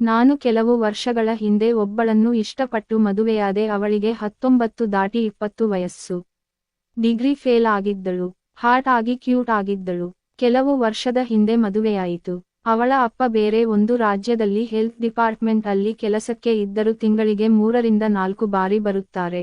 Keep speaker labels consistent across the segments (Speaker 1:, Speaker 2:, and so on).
Speaker 1: ನಾನು ಕೆಲವು ವರ್ಷಗಳ ಹಿಂದೆ ಒಬ್ಬಳನ್ನು ಇಷ್ಟಪಟ್ಟು ಮದುವೆಯಾದೆ ಅವಳಿಗೆ ಹತ್ತೊಂಬತ್ತು ದಾಟಿ ಇಪ್ಪತ್ತು ವಯಸ್ಸು. ಡಿಗ್ರಿ ಫೇಲ್ ಆಗಿದ್ದಳು ಹಾಟ್ ಆಗಿ ಕ್ಯೂಟ್ ಆಗಿದ್ದಳು. ಕೆಲವು ವರ್ಷದ ಹಿಂದೆ ಮದುವೆಯಾಯಿತು. ಅವಳ ಅಪ್ಪ ಬೇರೆ ಒಂದು ರಾಜ್ಯದಲ್ಲಿ ಹೆಲ್ತ್ ಡಿಪಾರ್ಟ್ಮೆಂಟ್ ಅಲ್ಲಿ ಕೆಲಸಕ್ಕೆ ಇದ್ದರು ತಿಂಗಳಿಗೆ ಮೂರರಿಂದ ನಾಲ್ಕು ಬಾರಿ ಬರುತ್ತಾರೆ.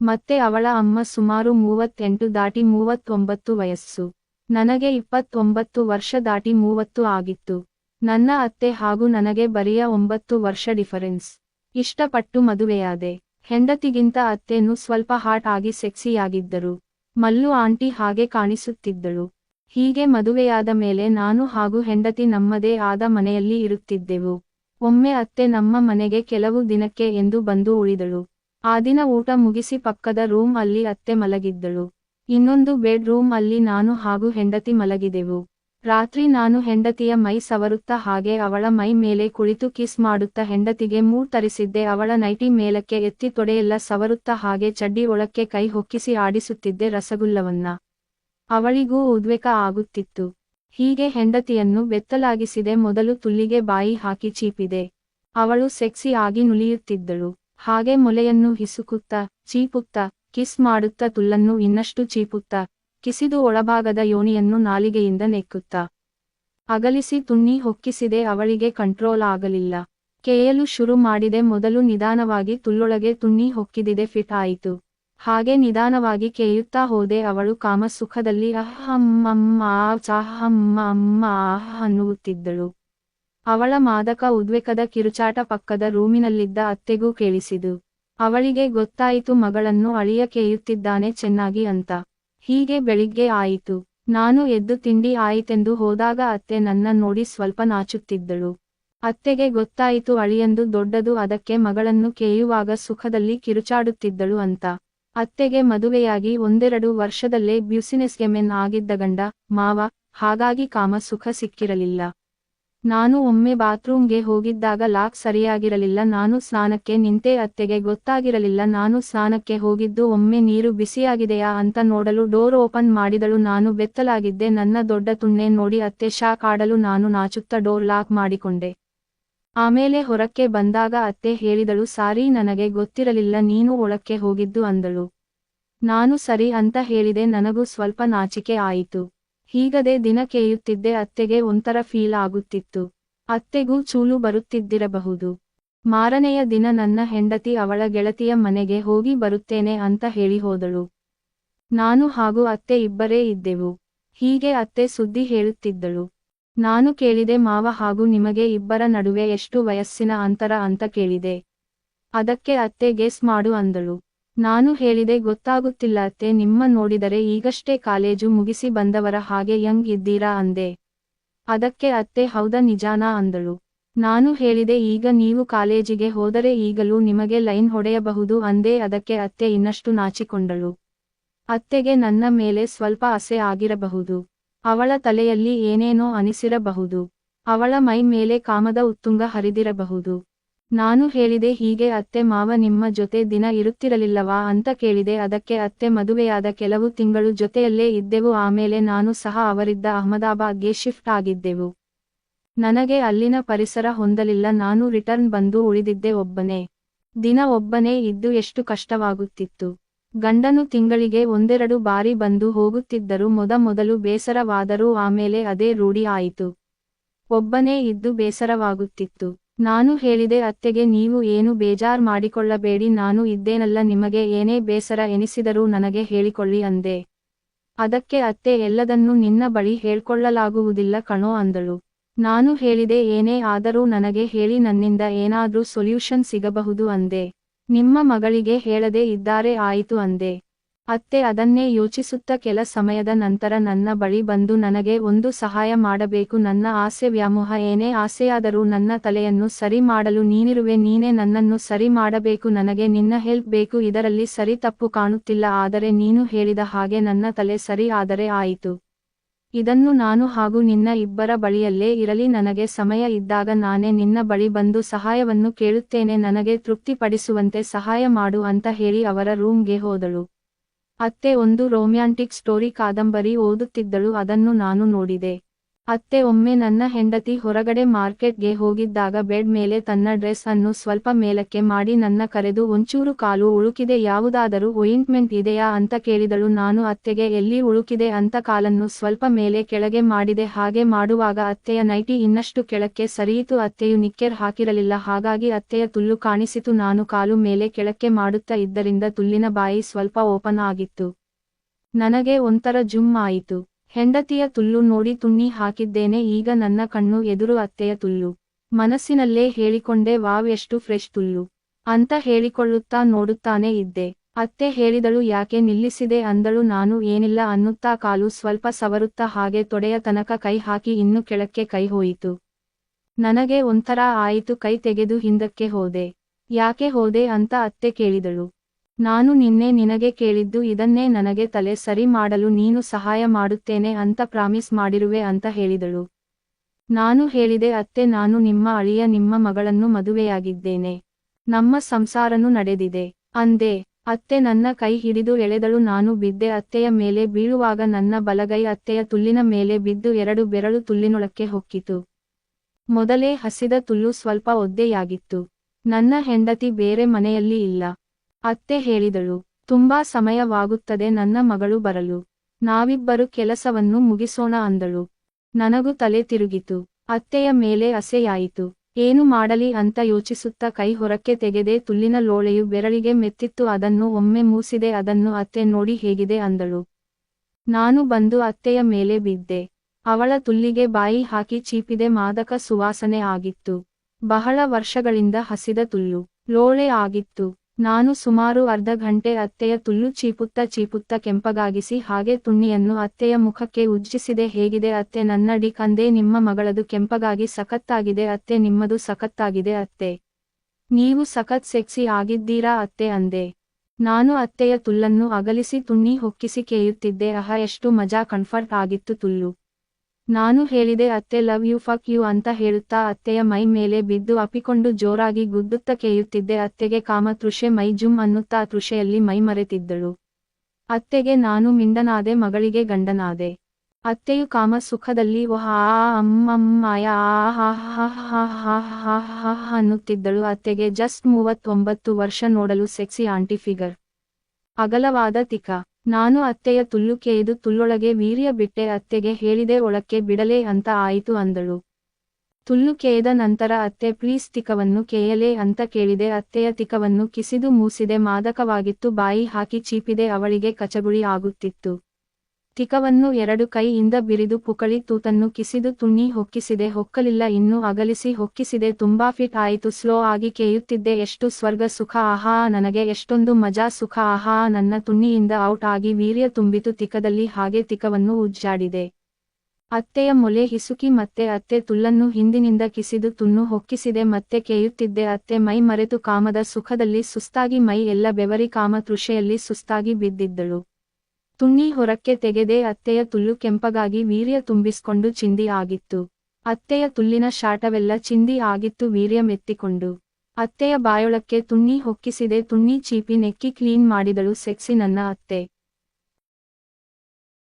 Speaker 1: ಮತ್ತೆ ಅವಳ ಅಮ್ಮ ಸುಮಾರು ಮೂವತ್ತೆಂಟು ದಾಟಿ ಮೂವತ್ತೊಂಬತ್ತು ವಯಸ್ಸು. ನನಗೆ ಇಪ್ಪತ್ತೊಂಬತ್ತು ವರ್ಷ ದಾಟಿ ಮೂವತ್ತು ಆಗಿತ್ತು. ನನ್ನ ಅತ್ತೆ ಹಾಗೂ ನನಗೆ ಬರಿಯ ಒಂಬತ್ತು ವರ್ಷ ಡಿಫರೆನ್ಸ್. ಇಷ್ಟಪಟ್ಟು ಮದುವೆಯಾದೆ. ಹೆಂಡತಿಗಿಂತ ಅತ್ತೆನು ಸ್ವಲ್ಪ ಹಾಟ್ ಆಗಿ ಸೆಕ್ಸಿಯಾಗಿದ್ದರು. ಮಲ್ಲು ಆಂಟಿ ಹಾಗೆ ಕಾಣಿಸುತ್ತಿದ್ದಳು. ಹೀಗೆ ಮದುವೆಯಾದ ಮೇಲೆ ನಾನು ಹಾಗೂ ಹೆಂಡತಿ ನಮ್ಮದೇ ಆದ ಮನೆಯಲ್ಲಿ ಇರುತ್ತಿದ್ದೆವು. ಒಮ್ಮೆ ಅತ್ತೆ ನಮ್ಮ ಮನೆಗೆ ಕೆಲವು ದಿನಕ್ಕೆ ಎಂದು ಬಂದು ಉಳಿದಳು. ಆ ದಿನ ಊಟ ಮುಗಿಸಿ ಪಕ್ಕದ ರೂಮ್ ಅಲ್ಲಿ ಅತ್ತೆ ಮಲಗಿದ್ದಳು. ಇನ್ನೊಂದು ಬೆಡ್ ರೂಮ್ ಅಲ್ಲಿ ನಾನು ಹಾಗೂ ಹೆಂಡತಿ ಮಲಗಿದೆವು. ರಾತ್ರಿ ನಾನು ಹೆಂಡತಿಯ ಮೈ ಸವರುತ್ತಾ ಹಾಗೆ ಅವಳ ಮೈ ಮೇಲೆ ಕುಳಿತು ಕಿಸ್ ಮಾಡುತ್ತಾ ಹೆಂಡತಿಗೆ ಮೂರ್ ತರಿಸಿದ್ದೆ. ಅವಳ ನೈಟಿ ಮೇಲಕ್ಕೆ ಎತ್ತಿ ತೊಡೆಯೆಲ್ಲ ಸವರುತ್ತಾ ಹಾಗೆ ಚಡ್ಡಿ ಒಳಕ್ಕೆ ಕೈ ಹೊಕ್ಕಿಸಿ ಆಡಿಸುತ್ತಿದ್ದೆ ರಸಗುಲ್ಲವನ್ನ. ಅವಳಿಗೂ ಉದ್ವೇಕ ಆಗುತ್ತಿತ್ತು. ಹೀಗೆ ಹೆಂಡತಿಯನ್ನು ಬೆತ್ತಲಾಗಿಸಿದೆ. ಮೊದಲು ತುಲ್ಲಿಗೆ ಬಾಯಿ ಹಾಕಿ ಚೀಪಿದೆ. ಅವಳು ಸೆಕ್ಸಿ ಆಗಿ ನುಲಿಯುತ್ತಿದ್ದಳು. ಹಾಗೆ ಮೊಲೆಯನ್ನು ಹಿಸುಕುತ್ತಾ, ಚೀಪುತ್ತಾ, ಕಿಸ್ ಮಾಡುತ್ತಾ ತುಲ್ಲನ್ನು ಇನ್ನಷ್ಟು ಚೀಪುತ್ತಾ ಕಿಸಿದು ಒಳಭಾಗದ ಯೋನಿಯನ್ನು ನಾಲಿಗೆಯಿಂದ ನೆಕ್ಕುತ್ತಾ. ಅಗಲಿಸಿ ತುಣ್ಣಿ ಹೊಕ್ಕಿಸಿದೆ ಅವಳಿಗೆ ಕಂಟ್ರೋಲ್ ಆಗಲಿಲ್ಲ. ಕೇಯಲು ಶುರು ಮಾಡಿದೆ ಮೊದಲು ನಿಧಾನವಾಗಿ ತುಳ್ಳೊಳಗೆ ತುಣ್ಣಿ ಹೊಕ್ಕಿದಿದೆ ಫಿಟ್ ಆಯಿತು. ಹಾಗೆ ನಿಧಾನವಾಗಿ ಕೇಯುತ್ತಾ ಹೋದೆ ಅವಳು ಕಾಮ ಸುಖದಲ್ಲಿ ಅಹಮ್ಮಮ್ಮ ಅನ್ನುತ್ತಿದ್ದಳು. ಅವಳ ಮಾದಕ ಉದ್ವೇಕದ ಕಿರುಚಾಟ ಪಕ್ಕದ ರೂಮಿನಲ್ಲಿದ್ದ ಅತ್ತೆಗೂ ಕೇಳಿಸಿದು. ಅವಳಿಗೆ ಗೊತ್ತಾಯಿತು ಮಗಳನ್ನು ಅಳಿಯ ಕೇಯುತ್ತಿದ್ದಾನೆ ಚೆನ್ನಾಗಿ ಅಂತ. ಹೀಗೆ ಬೆಳಿಗ್ಗೆ ಆಯಿತು. ನಾನು ಎದ್ದು ತಿಂಡಿ ಆಯಿತೆಂದು ಹೋದಾಗ ಅತ್ತೆ ನನ್ನ ನೋಡಿ ಸ್ವಲ್ಪ ನಾಚುತ್ತಿದ್ದಳು. ಅತ್ತೆಗೆ ಗೊತ್ತಾಯಿತು ಅಳಿಯಂದು ದೊಡ್ಡದು ಅದಕ್ಕೆ ಮಗಳನ್ನು ಕೇಯುವಾಗ ಸುಖದಲ್ಲಿ ಕಿರುಚಾಡುತ್ತಿದ್ದಳು ಅಂತ. ಅತ್ತೆಗೆ ಮದುವೆಯಾಗಿ ಒಂದೆರಡು ವರ್ಷದಲ್ಲೇ ಬ್ಯೂಸಿನೆಸ್ಗೆ ಮೆನ್ ಆಗಿದ್ದ ಗಂಡ, ಮಾವ, ಹಾಗಾಗಿ ಕಾಮ ಸುಖ ಸಿಕ್ಕಿರಲಿಲ್ಲ. ನಾನು ಒಮ್ಮೆ ಬಾತ್ರೂಮ್ಗೆ ಹೋಗಿದ್ದಾಗ ಲಾಕ್ ಸರಿಯಾಗಿರಲಿಲ್ಲ, ನಾನು ಸ್ನಾನಕ್ಕೆ ನಿಂತೆ ಅತ್ತೆಗೆ ಗೊತ್ತಾಗಿರಲಿಲ್ಲ, ನಾನು ಸ್ನಾನಕ್ಕೆ ಹೋಗಿದ್ದು ಒಮ್ಮೆ ನೀರು ಬಿಸಿಯಾಗಿದೆಯಾ ಅಂತ ನೋಡಲು ಡೋರ್ ಓಪನ್ ಮಾಡಿದಳು, ನಾನು ಬೆತ್ತಲಾಗಿದ್ದೆ, ನನ್ನ ದೊಡ್ಡ ತುಣ್ಣೆ ನೋಡಿ ಅತ್ತೆ ಶಾಕ್ ಆಡಲು ನಾನು ನಾಚುತ್ತಾ ಡೋರ್ ಲಾಕ್ ಮಾಡಿಕೊಂಡೆ. ಆಮೇಲೆ ಹೊರಕ್ಕೆ ಬಂದಾಗ ಅತ್ತೆ ಹೇಳಿದಳು, ಸಾರಿ, ನನಗೆ ಗೊತ್ತಿರಲಿಲ್ಲ, ನೀನು ಒಳಕ್ಕೆ ಹೋಗಿದ್ದು ಅಂದಳು. ನಾನು ಸರಿ ಅಂತ ಹೇಳಿದೆ, ನನಗೂ ಸ್ವಲ್ಪ ನಾಚಿಕೆ ಆಯಿತು. ಹೀಗದೆ ದಿನ ಕೇಯುತ್ತಿದ್ದೆ ಅತ್ತೆಗೆ ಒಂಥರ ಫೀಲ್ ಆಗುತ್ತಿತ್ತು. ಅತ್ತೆಗೂ ಚೂಲು ಬರುತ್ತಿದ್ದಿರಬಹುದು. ಮಾರನೆಯ ದಿನ ನನ್ನ ಹೆಂಡತಿ ಅವಳ ಗೆಳತಿಯ ಮನೆಗೆ ಹೋಗಿ ಬರುತ್ತೇನೆ ಅಂತ ಹೇಳಿ ಹೋದಳು. ನಾನು ಹಾಗೂ ಅತ್ತೆ ಇಬ್ಬರೇ ಇದ್ದೆವು. ಹೀಗೆ ಅತ್ತೆ ಸುದ್ದಿ ಹೇಳುತ್ತಿದ್ದಳು. ನಾನು ಕೇಳಿದೆ, ಮಾವ ಹಾಗೂ ನಿಮಗೆ ಇಬ್ಬರ ನಡುವೆ ಎಷ್ಟು ವಯಸ್ಸಿನ ಅಂತರ ಅಂತ ಕೇಳಿದೆ. ಅದಕ್ಕೆ ಅತ್ತೆ ಗೆಸ್ ಮಾಡು ಅಂದಳು. ನಾನು ಹೇಳಿದೆ ಗೊತ್ತಾಗುತ್ತಿಲ್ಲ ಅತ್ತೆ ನಿಮ್ಮ ನೋಡಿದರೆ ಈಗಷ್ಟೇ ಕಾಲೇಜು ಮುಗಿಸಿ ಬಂದವರ ಹಾಗೆ ಯಂಗ್ ಇದ್ದೀರಾ ಅಂದೆ. ಅದಕ್ಕೆ ಅತ್ತೆ ಹೌದ ನಿಜಾನಾ ಅಂದಳು. ನಾನು ಹೇಳಿದೆ ಈಗ ನೀವು ಕಾಲೇಜಿಗೆ ಹೋದರೆ ಈಗಲೂ ನಿಮಗೆ ಲೈನ್ ಹೊಡೆಯಬಹುದು ಅಂದೇ ಅದಕ್ಕೆ ಅತ್ತೆ ಇನ್ನಷ್ಟು ನಾಚಿಕೊಂಡಳು. ಅತ್ತೆಗೆ ನನ್ನ ಮೇಲೆ ಸ್ವಲ್ಪ ಅಸೆ ಆಗಿರಬಹುದು. ಅವಳ ತಲೆಯಲ್ಲಿ ಏನೇನೋ ಅನಿಸಿರಬಹುದು. ಅವಳ ಮೈ ಮೇಲೆ ಕಾಮದ ಉತ್ತುಂಗ ಹರಿದಿರಬಹುದು. ನಾನು ಹೇಳಿದೆ ಹೀಗೆ ಅತ್ತೆ ಮಾವ ನಿಮ್ಮ ಜೊತೆ ದಿನ ಇರುತ್ತಿರಲಿಲ್ಲವಾ ಅಂತ ಕೇಳಿದೆ. ಅದಕ್ಕೆ ಅತ್ತೆ ಮದುವೆಯಾದ ಕೆಲವು ತಿಂಗಳು ಜೊತೆಯಲ್ಲೇ ಇದ್ದೆವು. ಆಮೇಲೆ ನಾನು ಸಹ ಅವರಿದ್ದ ಅಹಮದಾಬಾದ್ಗೆ ಶಿಫ್ಟ್ ಆಗಿದ್ದೆವು. ನನಗೆ ಅಲ್ಲಿನ ಪರಿಸರ ಹೊಂದಲಿಲ್ಲ. ನಾನು ರಿಟರ್ನ್ ಬಂದು ಉಳಿದಿದ್ದೆ ಒಬ್ಬನೇ. ದಿನ ಒಬ್ಬನೇ ಇದ್ದು ಎಷ್ಟು ಕಷ್ಟವಾಗುತ್ತಿತ್ತು. ಗಂಡನು ತಿಂಗಳಿಗೆ ಒಂದೆರಡು ಬಾರಿ ಬಂದು ಹೋಗುತ್ತಿದ್ದರು. ಮೊದ ಮೊದಲು ಬೇಸರವಾದರೂ ಆಮೇಲೆ ಅದೇ ರೂಢಿ ಆಯಿತು. ಒಬ್ಬನೇ ಇದ್ದು ಬೇಸರವಾಗುತ್ತಿತ್ತು. ನಾನು ಹೇಳಿದೆ, ಅತ್ತೆಗೆ ನೀವು ಏನು ಬೇಜಾರ್ ಮಾಡಿಕೊಳ್ಳಬೇಡಿ, ನಾನು ಇದ್ದೇನಲ್ಲ, ನಿಮಗೆ ಏನೇ ಬೇಸರ ಎನಿಸಿದರೂ ನನಗೆ ಹೇಳಿಕೊಳ್ಳಿ ಅಂದೆ. ಅದಕ್ಕೆ ಅತ್ತೆ, ಎಲ್ಲದನ್ನೂ ನಿನ್ನ ಬಳಿ ಹೇಳ್ಕೊಳ್ಳಲಾಗುವುದಿಲ್ಲ ಕಣೋ ಅಂದಳು. ನಾನು ಹೇಳಿದೆ, ಏನೇ ಆದರೂ ನನಗೆ ಹೇಳಿ, ನನ್ನಿಂದ ಏನಾದ್ರೂ ಸೊಲ್ಯೂಷನ್ ಸಿಗಬಹುದು ಅಂದೆ. ನಿಮ್ಮ ಮಗಳಿಗೆ ಹೇಳದೆ ಇದ್ದಾರೆ, ಆಯಿತು ಅಂದೆ. ಅತ್ತೆ ಅದನ್ನೇ ಯೋಚಿಸುತ್ತ ಕೆಲ ಸಮಯದ ನಂತರ ನನ್ನ ಬಳಿ ಬಂದು ನನಗೆ ಒಂದು ಸಹಾಯ ಮಾಡಬೇಕು. ನನ್ನ ಆಸೆ ವ್ಯಾಮೋಹ ಏನೇ ಆಸೆಯಾದರೂ ನನ್ನ ತಲೆಯನ್ನು ಸರಿ ಮಾಡಲು ನೀನಿರುವೆ, ನೀನೇ ನನ್ನನ್ನು ಸರಿ ಮಾಡಬೇಕು, ನನಗೆ ನಿನ್ನ ಹೆಲ್ಪ್ ಬೇಕು. ಇದರಲ್ಲಿ ಸರಿ ತಪ್ಪು ಕಾಣುತ್ತಿಲ್ಲ, ಆದರೆ ನೀನು ಹೇಳಿದ ಹಾಗೆ ನನ್ನ ತಲೆ ಸರಿ ಆದರೆ ಆಯಿತು. ಇದನ್ನು ನಾನು ಹಾಗೂ ನಿನ್ನ ಇಬ್ಬರ ಬಳಿಯಲ್ಲೇ ಇರಲಿ, ನನಗೆ ಸಮಯ ಇದ್ದಾಗ ನಾನೇ ನಿನ್ನ ಬಳಿ ಬಂದು ಸಹಾಯವನ್ನು ಕೇಳುತ್ತೇನೆ. ನನಗೆ ತೃಪ್ತಿಪಡಿಸುವಂತೆ ಸಹಾಯ ಮಾಡು ಅಂತ ಹೇಳಿ ಅವರ ರೂಮ್ಗೆ ಹೋದಳು. ಅತ್ತೆ ಒಂದು ರೋಮ್ಯಾಂಟಿಕ್ ಸ್ಟೋರಿ ಕಾದಂಬರಿ ಓದುತ್ತಿದ್ದಳು ಅದನ್ನು ನಾನು ನೋಡಿದೆ. ಅತ್ತೆ ಒಮ್ಮೆ ನನ್ನ ಹೆಂಡತಿ ಹೊರಗಡೆ ಮಾರ್ಕೆಟ್ಗೆ ಹೋಗಿದ್ದಾಗ ಬೆಡ್ ಮೇಲೆ ತನ್ನ ಡ್ರೆಸ್ ಅನ್ನು ಸ್ವಲ್ಪ ಮೇಲಕ್ಕೆ ಮಾಡಿ ನನ್ನ ಕರೆದು, ಒಂಚೂರು ಕಾಲು ಉಳುಕಿದೆ, ಯಾವುದಾದರೂ ಒಯಿಂಟ್ಮೆಂಟ್ ಇದೆಯಾ ಅಂತ ಕೇಳಿದಳು. ನಾನು ಅತ್ತೆಗೆ, ಎಲ್ಲಿ ಉಳುಕಿದೆ ಅಂತ ಕಾಲನ್ನು ಸ್ವಲ್ಪ ಮೇಲೆ ಕೆಳಗೆ ಮಾಡಿದೆ. ಹಾಗೆ ಮಾಡುವಾಗ ಅತ್ತೆಯ ನೈಟಿ ಇನ್ನಷ್ಟು ಕೆಳಕ್ಕೆ ಸರಿಯಿತು. ಅತ್ತೆಯು ನಿಕ್ಕೆರ್ ಹಾಕಿರಲಿಲ್ಲ. ಹಾಗಾಗಿ ಅತ್ತೆಯ ತುಲ್ಲು ಕಾಣಿಸಿತು. ನಾನು ಕಾಲು ಮೇಲೆ ಕೆಳಕ್ಕೆ ಮಾಡುತ್ತಾ ಇದ್ದರಿಂದ ತುಲ್ಲಿನ ಬಾಯಿ ಸ್ವಲ್ಪ ಓಪನ್ ಆಗಿತ್ತು. ನನಗೆ ಒಂಥರ ಜುಮ್ ಆಯಿತು. ಹೆಂಡತಿಯ ತುಲ್ಲು ನೋಡಿ ತುಣ್ಣಿ ಹಾಕಿದ್ದೇನೆ, ಈಗ ನನ್ನ ಕಣ್ಣು ಎದುರು ಅತ್ತೆಯ ತುಲ್ಲು. ಮನಸ್ಸಿನಲ್ಲೇ ಹೇಳಿಕೊಂಡೆ, ವಾವ್, ಎಷ್ಟು ಫ್ರೆಶ್ ತುಲ್ಲು ಅಂತ ಹೇಳಿಕೊಳ್ಳುತ್ತಾ ನೋಡುತ್ತಾನೆ ಇದ್ದೆ. ಅತ್ತೆ ಹೇಳಿದಳು, ಯಾಕೆ ನಿಲ್ಲಿಸಿದೆ? ಅಂದಳು. ನಾನು ಏನಿಲ್ಲ ಅನ್ನುತ್ತಾ ಕಾಲು ಸ್ವಲ್ಪ ಸವರುತ್ತಾ ಹಾಗೆ ತೊಡೆಯ ತನಕ ಕೈ ಹಾಕಿ ಇನ್ನು ಕೆಳಕ್ಕೆ ಕೈ ಹೋಯಿತು. ನನಗೆ ಒಂಥರ ಆಯಿತು, ಕೈ ತೆಗೆದು ಹಿಂದಕ್ಕೆ ಹೋದೆ. ಯಾಕೆ ಹೋದೆ? ಅಂತ ಅತ್ತೆ ಕೇಳಿದಳು. ನಾನು ನಿನ್ನೆ ನಿನಗೆ ಕೇಳಿದ್ದು ಇದನ್ನೇ ನನಗೆ ತಲೆ ಸರಿ ಮಾಡಲು ನೀನು ಸಹಾಯ ಮಾಡುತ್ತೇನೆ ಅಂತ ಪ್ರಾಮಿಸ್ ಮಾಡಿರುವೆ ಅಂತ ಹೇಳಿದಳು. ನಾನು ಹೇಳಿದೆ, ಅತ್ತೆ, ನಾನು ನಿಮ್ಮ ಅಳಿಯ, ನಿಮ್ಮ ಮಗಳನ್ನು ಮದುವೆಯಾಗಿದ್ದೇನೆ. ನಮ್ಮ ಸಂಸಾರನು ನಡೆದಿದೆ. ಅಂದೆ, ಅತ್ತೆ, ನನ್ನ ಕೈ ಹಿಡಿದು ಎಳೆದಳು, ನಾನು ಬಿದ್ದೆ, ಅತ್ತೆಯ ಮೇಲೆ ಬೀಳುವಾಗ ನನ್ನ ಬಲಗೈ ಅತ್ತೆಯ ತುಲ್ಲಿನ ಮೇಲೆ ಬಿದ್ದು ಎರಡು ಬೆರಳು ತುಲ್ಲಿನೊಳಕ್ಕೆ ಹೊಕ್ಕಿತು. ಮೊದಲೇ ಹಸಿದ ತುಲ್ಲು ಸ್ವಲ್ಪ ಒದ್ದೆಯಾಗಿತ್ತು. ನನ್ನ ಹೆಂಡತಿ ಬೇರೆ ಮನೆಯಲ್ಲಿ ಇಲ್ಲ. ಅತ್ತೆ ಹೇಳಿದಳು, ತುಂಬಾ ಸಮಯವಾಗುತ್ತದೆ ನನ್ನ ಮಗಳು ಬರಲು. ನಾವಿಬ್ಬರು ಕೆಲಸವನ್ನು ಮುಗಿಸೋಣ ಅಂದಳು. ನನಗೂ ತಲೆ ತಿರುಗಿತು. ಅತ್ತೆಯ ಮೇಲೆ ಅಸೆಯಾಯಿತು. ಏನು ಮಾಡಲಿ ಅಂತ ಯೋಚಿಸುತ್ತಾ ಕೈ ಹೊರಕ್ಕೆ ತೆಗೆದೆ ತುಲ್ಲಿನ ಲೋಳೆಯು ಬೆರಳಿಗೆ ಮೆತ್ತಿತ್ತು. ಅದನ್ನು ಒಮ್ಮೆ ಮೂಸಿದೆ. ಅದನ್ನು ಅತ್ತೆ ನೋಡಿ ಹೇಗಿದೆ ಅಂದಳು. ನಾನು ಬಂದು ಅತ್ತೆಯ ಮೇಲೆ ಬಿದ್ದೆ. ಅವಳ ತುಲ್ಲಿಗೆ ಬಾಯಿ ಹಾಕಿ ಚೀಪಿದೆ. ಮಾದಕ ಸುವಾಸನೆ ಆಗಿತ್ತು. ಬಹಳ ವರ್ಷಗಳಿಂದ ಹಸಿದ ತುಲ್ಲು. ಲೋಳೆ ಆಗಿತ್ತು. ನಾನು ಸುಮಾರು ಅರ್ಧ ಗಂಟೆ ಅತ್ತೆಯ ತುಲ್ಲು ಚೀಪುತ್ತ ಚೀಪುತ್ತ ಕೆಂಪಗಾಗಿಸಿ ಹಾಗೆ ತುಣ್ಣಿಯನ್ನು ಅತ್ತೆಯ ಮುಖಕ್ಕೆ ಉಜ್ಜಿಸಿದೆ, ಹೇಗಿದೆ ಅತ್ತೆ ನನ್ನಡಿ ಕಂದೆ, ನಿಮ್ಮ ಮಗಳದು ಕೆಂಪಗಾಗಿ ಸಖತ್ತಾಗಿದೆ ಅತ್ತೆ, ನಿಮ್ಮದು ಸಖತ್ತಾಗಿದೆ ಅತ್ತೆ. ನೀವು ಸಖತ್ ಸೆಕ್ಸಿ ಆಗಿದ್ದೀರಾ ಅತ್ತೆ ಅಂದೆ. ನಾನು ಅತ್ತೆಯ ತುಲ್ಲನ್ನು ಅಗಲಿಸಿ, ತುಣ್ಣಿ ಹೊಕ್ಕಿಸಿ ಕೇಯುತ್ತಿದ್ದೆ, ಅಹ, ಎಷ್ಟು ಮಜಾ ಕನ್ಫರ್ಟ್ ಆಗಿತ್ತು ತುಲ್ಲು. ನಾನು ಹೇಳಿದೆ, ಅತ್ತೆ, ಲವ್ ಯು, ಫಕ್ ಯು ಅಂತ ಹೇಳುತ್ತಾ ಅತ್ತೆಯ ಮೈ ಮೇಲೆ ಬಿದ್ದು ಅಪ್ಪಿಕೊಂಡು ಜೋರಾಗಿ ಗುದ್ದುತ್ತ ಕೇಯುತ್ತಿದ್ದೆ ಅತ್ತೆಗೆ ಕಾಮ ತೃಷೆ ಮೈ ಜುಮ್ ಅನ್ನುತ್ತಾ ತೃಷೆಯಲ್ಲಿ ಮೈ ಮರೆತಿದ್ದಳು. ಅತ್ತೆಗೆ, ನಾನು ಮಿಂಡನಾದೆ, ಮಗಳಿಗೆ ಗಂಡನಾದೆ. ಅತ್ತೆಯು ಕಾಮ ಸುಖದಲ್ಲಿ ಓಹ್ ಹಾ ಅಮ್ಮಮ್ಮಯ ಅನ್ನುತ್ತಿದ್ದಳು. ಅತ್ತೆಗೆ ಜಸ್ಟ್ ಮೂವತ್ತೊಂಬತ್ತು ವರ್ಷ ನೋಡಲು ಸೆಕ್ಸಿ ಆಂಟಿ ಫಿಗರ್. ಅಗಲವಾದ ತಿಕ. ನಾನು ಅತ್ತೆಯ ತುಲ್ಲು ಕೇಯ್ದು ತುಲ್ಲೊಳಗೆ ವೀರ್ಯ ಬಿಟ್ಟೆ ಅತ್ತೆಗೆ ಹೇಳಿದೆ ಒಳಕ್ಕೆ ಬಿಡಲೇ ಅಂತ ಆಯಿತು ಅಂದಳು. ತುಲ್ಲು ಕೇಯ್ದ ನಂತರ ಅತ್ತೆ ಪ್ಲೀಸ್ ತಿಕವನ್ನು ಕೇಯಲೇ ಅಂತ ಕೇಳಿದೆ. ಅತ್ತೆಯ ತಿಕವನ್ನು ಕಿಸಿದು ಮೂಸಿದೆ. ಮಾದಕವಾಗಿತ್ತು. ಬಾಯಿ ಹಾಕಿ ಚೀಪಿದೆ. ಅವಳಿಗೆ ಕಚಗುಳಿ ಆಗುತ್ತಿತ್ತು. ತಿಕವನ್ನು ಎರಡು ಕೈಯಿಂದ ಬಿರಿದು ಪುಕಳಿ ತೂತನ್ನು ಕಿಸಿದು ತುಣ್ಣಿ ಹೊಕ್ಕಿಸಿದೆ, ಹೊಕ್ಕಲಿಲ್ಲ, ಇನ್ನು ಅಗಲಿಸಿ ಹೊಕ್ಕಿಸಿದೆ, ತುಂಬಾ ಫಿಟ್ ಆಯಿತು, ಸ್ಲೋ ಆಗಿ ಕೇಯುತ್ತಿದ್ದೆ, ಎಷ್ಟು ಸ್ವರ್ಗ ಸುಖ, ಆಹಾ, ನನಗೆ ಎಷ್ಟೊಂದು ಮಜಾ ಸುಖ, ಆಹಾ, ನನ್ನ ತುಣ್ಣಿಯಿಂದ ಔಟ್ ಆಗಿ ವೀರ್ಯ ತುಂಬಿತು, ತಿಕದಲ್ಲಿ ಹಾಗೆ ತಿಕವನ್ನು ಉಜ್ಜಾಡಿದೆ. ಅತ್ತೆಯ ಮೊಲೆ ಹಿಸುಕಿ ಮತ್ತೆ ಅತ್ತೆ ತುಲ್ಲನ್ನು ಹಿಂದಿನಿಂದ ಕಿಸಿದು ತುನ್ನು ಹೊಕ್ಕಿಸಿದೆ, ಮತ್ತೆ ಕೇಯುತ್ತಿದ್ದೆ, ಅತ್ತೆ ಮೈ ಮರೆತು ಕಾಮದ ಸುಖದಲ್ಲಿ ಸುಸ್ತಾಗಿ ಮೈ ಎಲ್ಲ ಬೆವರಿ ಕಾಮ ತೃಷೆಯಲ್ಲಿ ಸುಸ್ತಾಗಿ ಬಿದ್ದಿದ್ದಳು. ತುಣ್ಣಿ ಹೊರಕ್ಕೆ ತೆಗೆದೆ ಅತ್ತೆಯ ತುಲ್ಲು ಕೆಂಪಗಾಗಿ ವೀರ್ಯ ತುಂಬಿಸಿಕೊಂಡು ಚಿಂದಿ ಆಗಿತ್ತು. ಅತ್ತೆಯ ತುಲ್ಲಿನ ಶಾಟವೆಲ್ಲ ಚಿಂದಿ ಆಗಿತ್ತು ವೀರ್ಯ ಮೆತ್ತಿಕೊಂಡು. ಅತ್ತೆಯ ಬಾಯೊಳಕ್ಕೆ ತುಣ್ಣಿ ಹೊಕ್ಕಿಸಿದೆ, ತುಣ್ಣಿ ಚೀಪಿ ನೆಕ್ಕಿ ಕ್ಲೀನ್ ಮಾಡಿದಳು ಸೆಕ್ಸಿ ನನ್ನ ಅತ್ತೆ.